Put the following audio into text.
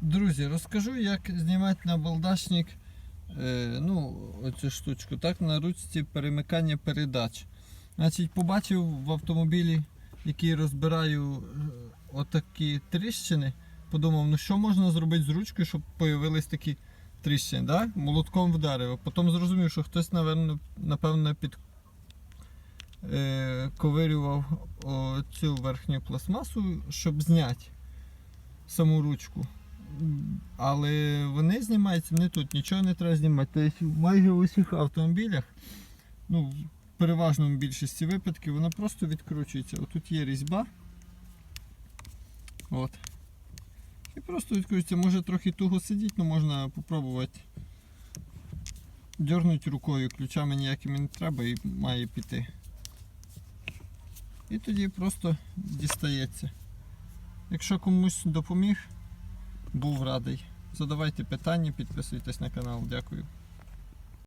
Друзі, розкажу, як знімати на балдашник е, ну, оцю штучку, так, на ручці перемикання передач. Значить, побачив в автомобілі, який розбираю е, отакі тріщини. Подумав, ну що можна зробити з ручкою, щоб появились такі тріщини. Да? Молотком вдарив. Потім зрозумів, що хтось, напевно, напевно під е, ковирював цю верхню пластмасу, щоб зняти саму ручку. Але вони знімаються не тут, нічого не треба знімати. Тобто майже в усіх автомобілях, ну, в переважному більшості випадків, вона просто відкручується. Отут є різьба. От. І просто відкручується. Може трохи туго сидіти, але можна спробувати дьорнути рукою, ключами ніякими не треба і має піти. І тоді просто дістається. Якщо комусь допоміг, був радий. Задавайте питання, підписуйтесь на канал. Дякую.